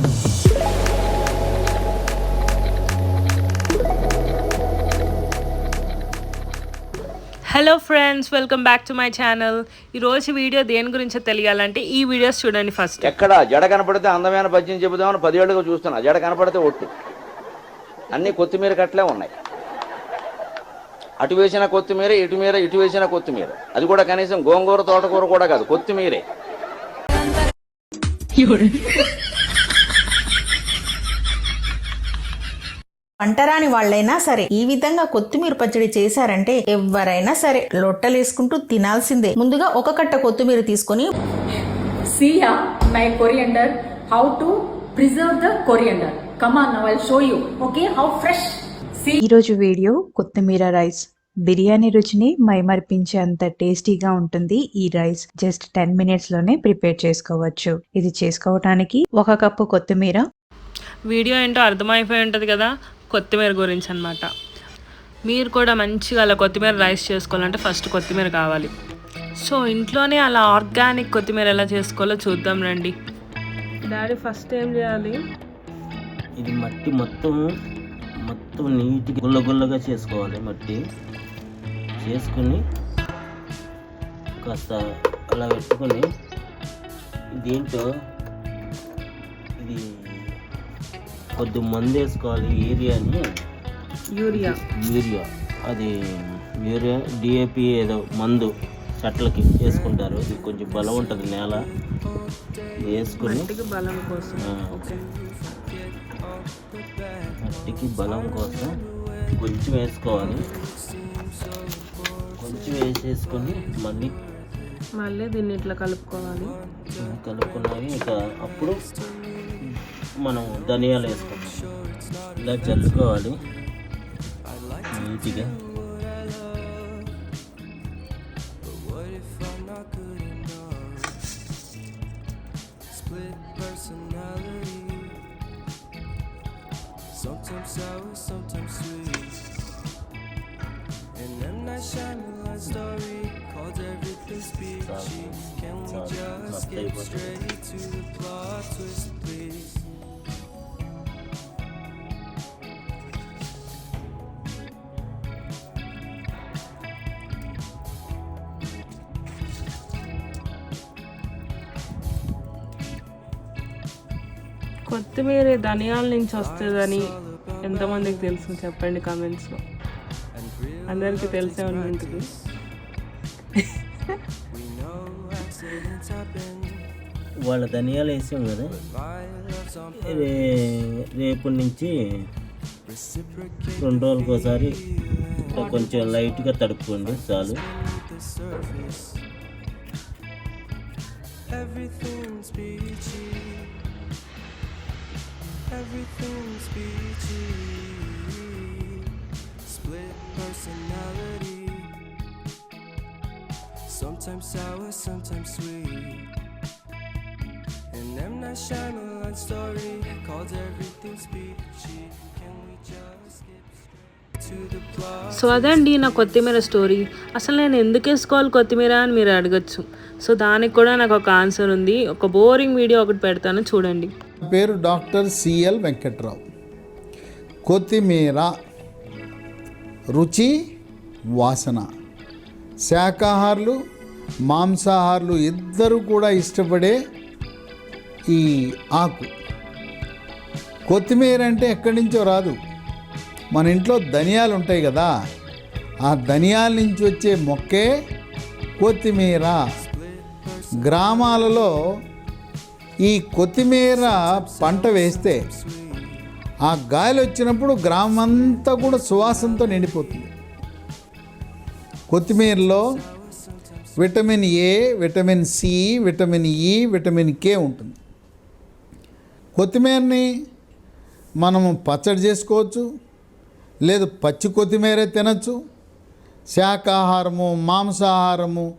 Hello friends welcome back to my channel ఈరోజు video దేని గురించో తెలియాలంటే ఈ వీడియోస్ చూడండి ఫస్ట్ ఎక్కడ? జడ కనపడితే అందమైన పద్యం చెబుదామని పదేళ్ళుగా చూస్తున్నా. జడ కనపడితే ఒట్టు. అన్నీ కొత్తిమీర కట్లే ఉన్నాయి. అటు వేసిన కొత్తిమీర ఇటు మీద ఇటు వేసిన కొత్తిమీర. అది కూడా కనీసం గోంగూర తోటకూర కూడా కాదు కొత్తిమీరే. వంటరాని వాళ్ళైనా సరే ఈ విధంగా కొత్తిమీర పచ్చడి చేశారంటే ఎవరైనా సరే లొట్టలేసుకుంటూ తినాల్సిందే. ముందుగా ఒక కట్ట కొత్తిమీర తీసుకొని See here my coriander, how to preserve the coriander. Come on now, I'll show you. Okay, how fresh. See? ఈరోజు వీడియో కొత్తిమీర రైస్. బిర్యానీ రుచిని మైమర్పించేంత టేస్టీగా ఉంటుంది ఈ రైస్. జస్ట్ టెన్ మినిట్స్లోనే ప్రిపేర్ చేసుకోవచ్చు. ఇది చేసుకోవటానికి ఒక కప్పు కొత్తిమీర. వీడియో ఏంటో అర్థమైపోయి ఉంటుంది కదా. కొత్తిమీర గురించి అనమాట మీరు కూడా మంచిగా అలా కొత్తిమీర రైస్ చేసుకోవాలంటే ఫస్ట్ కొత్తిమీర కావాలి. సో ఇంట్లోనే అలా ఆర్గానిక్ కొత్తిమీర ఎలా చేసుకోవాలో చూద్దాం రండి. డాడీ ఫస్ట్ ఏం చేయాలి? ఇది మట్టి మొత్తం మొత్తం నీట్గా గుల్ల గుల్లగా చేసుకోవాలి మట్టి. చేసుకుని కాస్త అలా పెట్టుకొని దీంట్లో ఇది కొద్ది మందు వేసుకోవాలి ఏరియాని యూరియా. యూరియా. అది యూరియా డిఏపి ఏదో మందు చెట్లకి వేసుకుంటారు. ఇది కొంచెం బలం ఉంటుంది నేల. వేసుకుని బలం కోసం. మట్టికి బలం కోసం కొంచెం వేసుకోవాలి. కొంచెం వేసేసుకొని మళ్ళీ మళ్ళీ దీన్ని ఇట్లా కలుపుకోవాలి. కలుపుకున్నాక ఇక అప్పుడు మనం ధనియాలు వేసుకుంటాం ఇలా చల్లుకోవాలి నీట్గా Sometimes sour, sometimes sweet. And I'm not shining like story. Called everything speechy. Can we just skip straight to కొత్తిమీర ధనియాల నుంచి వస్తుందని ఎంతమందికి తెలుసు చెప్పండి కామెంట్స్లో అందరికీ తెలిసే ఉంటుంది వాళ్ళ ధనియాలు వేసాం కదా. రే- రేపటి నుంచి రెండు రోజులకు ఒకసారి కొంచెం లైట్గా తడుపుకోండి చాలు. Everything's peachy. Everything's peachy. Split personality. Sometimes sour, sometimes sweet. And I'm not shining like story. Called everything's peachy. Can we just skip straight to the plot? So అదండి నా కొత్తిమీర స్టోరీ అసలు నేను ఎందుకు వేసుకోవాలి కొత్తిమీర అని మీరు అడగచ్చు సో దానికి కూడా నాకు ఒక ఆన్సర్ ఉంది ఒక బోరింగ్ వీడియో ఒకటి పెడతాను చూడండి నా పేరు డాక్టర్ సిఎల్ వెంకట్రావు. కొత్తిమీర రుచి వాసన. శాకాహారులు మాంసాహారులు ఇద్దరు కూడా ఇష్టపడే ఈ ఆకు. కొత్తిమీర అంటే ఎక్కడి నుంచో రాదు. మన ఇంట్లో ధనియాలు ఉంటాయి కదా ఆ ధనియాల నుంచి వచ్చే మొక్కే కొత్తిమీర. గ్రామాలలో ఈ కొత్తిమీర పంట వేస్తే ఆ గాలి వచ్చినప్పుడు గ్రామం అంతా కూడా సువాసనతో నిండిపోతుంది. కొత్తిమీరలో vitamin A vitamin C vitamin E vitamin K ఉంటుంది. కొత్తిమీరని మనము పచ్చడి చేసుకోవచ్చు లేదు పచ్చి కొత్తిమీరే తినచ్చు. శాకాహారము మాంసాహారము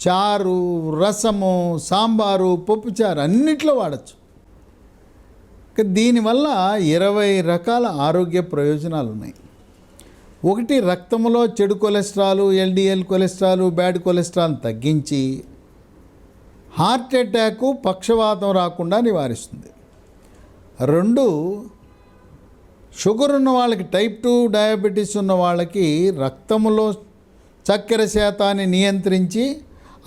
చారు రసము సాంబారు పప్పుచారు అన్నిట్లో వాడచ్చు. దీనివల్ల ఇరవై రకాల ఆరోగ్య ప్రయోజనాలు ఉన్నాయి ఒకటి రక్తంలో చెడు cholesterol LDL cholesterol bad cholesterol తగ్గించి హార్ట్ అటాక్ పక్షవాతం రాకుండా నివారిస్తుంది. రెండు షుగర్ ఉన్న వాళ్ళకి టైప్ టూ డయాబెటీస్ ఉన్న వాళ్ళకి రక్తంలో చక్కెర శాతాన్ని నియంత్రించి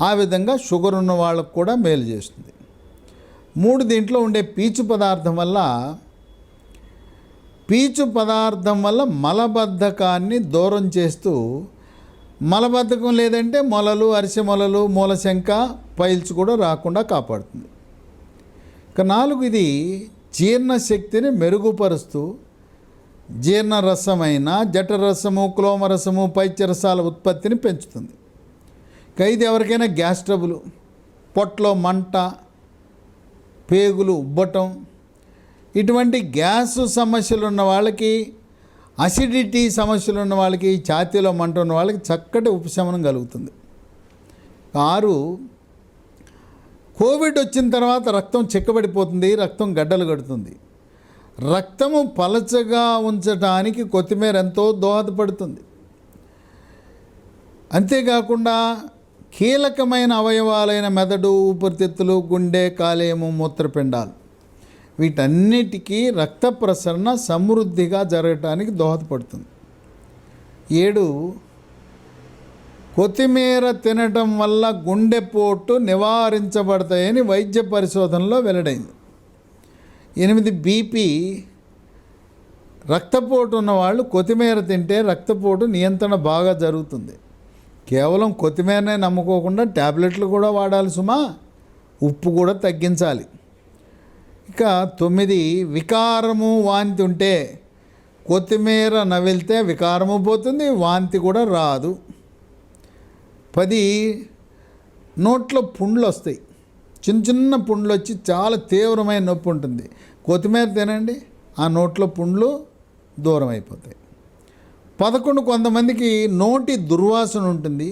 ఆ విధంగా షుగర్ ఉన్న వాళ్ళకు కూడా మేలు చేస్తుంది. మూడు దీంట్లో ఉండే పీచు పదార్థం వల్ల పీచు పదార్థం వల్ల మలబద్ధకాన్ని దూరం చేస్తూ మలబద్ధకం లేదంటే మొలలు అరిసె మొలలు మూలశంక పైల్స్ కూడా రాకుండా కాపాడుతుంది. ఇక నాలుగు ఇది జీర్ణశక్తిని మెరుగుపరుస్తూ జీర్ణరసమైన జఠరసము క్లోమరసము పైత్యరసాల ఉత్పత్తిని పెంచుతుంది. ఖైదీ ఎవరికైనా గ్యాస్ ట్రబుల్ పొట్టలో మంట పేగులు ఉబ్బటం. ఇటువంటి గ్యాస్ సమస్యలు ఉన్న వాళ్ళకి అసిడిటీ సమస్యలు ఉన్న వాళ్ళకి ఛాతీలో మంట ఉన్న వాళ్ళకి చక్కటి ఉపశమనం కలుగుతుంది. ఆరు కోవిడ్ వచ్చిన తర్వాత రక్తం చిక్కబడిపోతుంది రక్తం గడ్డలు కడుతుంది. రక్తము పలచగా ఉంచడానికి కొత్తిమీర ఎంతో దోహదపడుతుంది. అంతేకాకుండా కీలకమైన అవయవాలైన మెదడు ఊపిరితిత్తులు గుండె కాలేయము మూత్రపిండాలు. వీటన్నిటికీ రక్త ప్రసరణ సమృద్ధిగా జరగటానికి దోహదపడుతుంది. ఏడు కొత్తిమీర తినటం వల్ల గుండెపోటు నివారించబడతాయని వైద్య పరిశోధనలో వెల్లడైంది. ఎనిమిది బీపీ రక్తపోటు ఉన్నవాళ్ళు కొత్తిమీర తింటే రక్తపోటు నియంత్రణ బాగా జరుగుతుంది. కేవలం కొత్తిమీరనే నమ్ముకోకుండా ట్యాబ్లెట్లు కూడా వాడాలి సుమా. ఉప్పు కూడా తగ్గించాలి. ఇక తొమ్మిది వికారము వాంతి ఉంటే కొత్తిమీర నవిలితే వికారము పోతుంది వాంతి కూడా రాదు. పది నోట్లో పుండ్లు వస్తాయి. చిన్న చిన్న పుండ్లు వచ్చి చాలా తీవ్రమైన నొప్పి ఉంటుంది. కొత్తిమీర తినండి ఆ నోట్లో పుండ్లు దూరం అయిపోతాయి. పదకొండు కొంతమందికి నోటి దుర్వాసన ఉంటుంది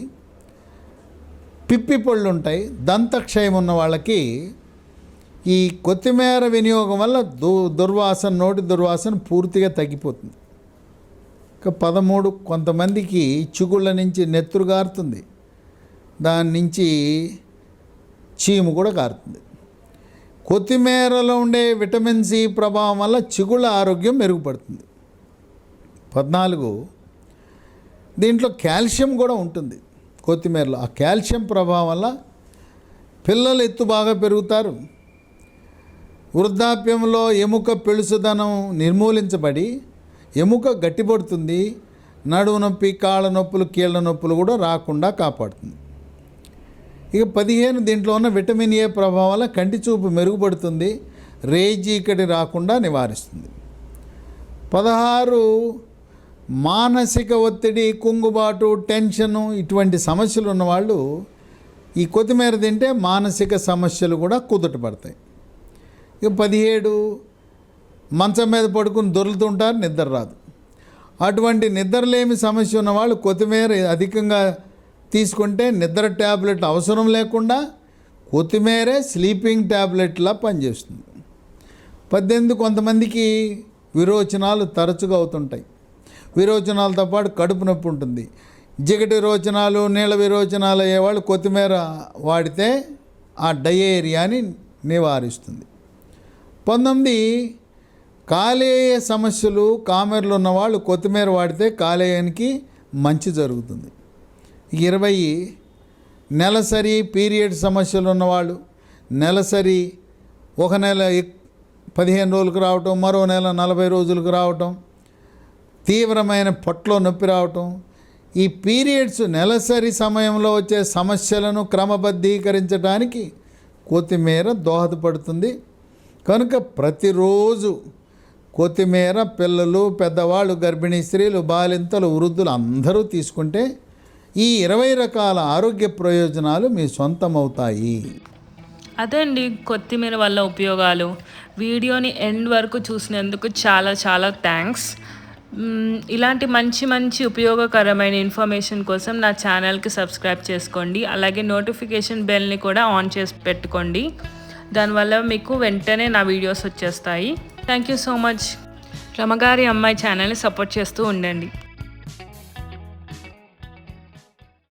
పిప్పి పళ్ళు ఉంటాయి దంతక్షయం ఉన్న వాళ్ళకి ఈ కొత్తిమీర వినియోగం వల్ల దు దుర్వాసన నోటి దుర్వాసన పూర్తిగా తగ్గిపోతుంది. ఇక పదమూడు కొంతమందికి చిగుళ్ళ నుంచి నెత్తురు గారుతుంది. దాని నుంచి చీము కూడా కారుతుంది కొత్తిమీరలో ఉండే విటమిన్ సి ప్రభావం వల్ల చిగుళ్ళ ఆరోగ్యం మెరుగుపడుతుంది. పద్నాలుగు దీంట్లో కాల్షియం కూడా ఉంటుంది కొత్తిమీరలో. ఆ కాల్షియం ప్రభావం వల్ల పిల్లలు ఎత్తు బాగా పెరుగుతారు. వృద్ధాప్యంలో ఎముక పెళుసుదనం నిర్మూలించబడి ఎముక గట్టిపడుతుంది. నడువు నొప్పి కాళ్ళ నొప్పులు కీళ్ళ నొప్పులు కూడా రాకుండా కాపాడుతుంది. ఇక పదిహేను దీంట్లో ఉన్న విటమిన్ ఏ ప్రభావం వల్ల కంటి చూపు మెరుగుపడుతుంది. రేజీకటి రాకుండా నివారిస్తుంది. పదహారు మానసిక ఒత్తిడి కుంగుబాటు టెన్షను ఇటువంటి సమస్యలు ఉన్నవాళ్ళు ఈ కొత్తిమీర తింటే మానసిక సమస్యలు కూడా కుదుట పడతాయి. ఇక పదిహేడు మంచం మీద పడుకుని దొరులుతుంటారు నిద్ర రాదు. అటువంటి నిద్రలేమి సమస్య ఉన్నవాళ్ళు కొత్తిమీర అధికంగా తీసుకుంటే నిద్ర ట్యాబ్లెట్ అవసరం లేకుండా కొత్తిమీరే స్లీపింగ్ ట్యాబ్లెట్లా పనిచేస్తుంది. పద్దెనిమిది కొంతమందికి విరోచనాలు తరచుగా అవుతుంటాయి. విరోచనాలతో పాటు కడుపు నొప్పి ఉంటుంది. జిగటి విరోచనాలు నీళ్ళ విరోచనాలు అయ్యేవాళ్ళు కొత్తిమీర వాడితే ఆ డయేరియాని నివారిస్తుంది. పంతొమ్మిది కాలేయ సమస్యలు కామెర్లు ఉన్నవాళ్ళు కొత్తిమీర వాడితే కాలేయానికి మంచి జరుగుతుంది. ఇరవై నెలసరి పీరియడ్ సమస్యలు ఉన్నవాళ్ళు నెలసరి ఒక నెల పదిహేను రోజులకు రావటం మరో నెల నలభై రోజులకు రావటం తీవ్రమైన పొట్టలో నొప్పి రావటం ఈ పీరియడ్స్ నెలసరి సమయంలో వచ్చే సమస్యలను క్రమబద్ధీకరించడానికి కొత్తిమీర దోహదపడుతుంది. కనుక ప్రతిరోజు కొత్తిమీర పిల్లలు పెద్దవాళ్ళు గర్భిణీ స్త్రీలు బాలింతలు వృద్ధులు అందరూ తీసుకుంటే ఈ ఇరవై రకాల ఆరోగ్య ప్రయోజనాలు మీ సొంతమవుతాయి. అదే అండి కొత్తిమీర వల్ల ఉపయోగాలు. వీడియోని ఎండ్ వరకు చూసినందుకు చాలా చాలా థ్యాంక్స్. ఇలాంటి మంచి మంచి ఉపయోగకరమైన ఇన్ఫర్మేషన్ కోసం నా ఛానల్కి సబ్స్క్రైబ్ చేసుకోండి. అలాగే నోటిఫికేషన్ బెల్ని కూడా ఆన్ చేసి పెట్టుకోండి. దానివల్ల మీకు వెంటనే నా వీడియోస్ వచ్చేస్తాయి. Thank you so much. రమగారి అమ్మాయి ఛానల్ని సపోర్ట్ చేస్తూ ఉండండి.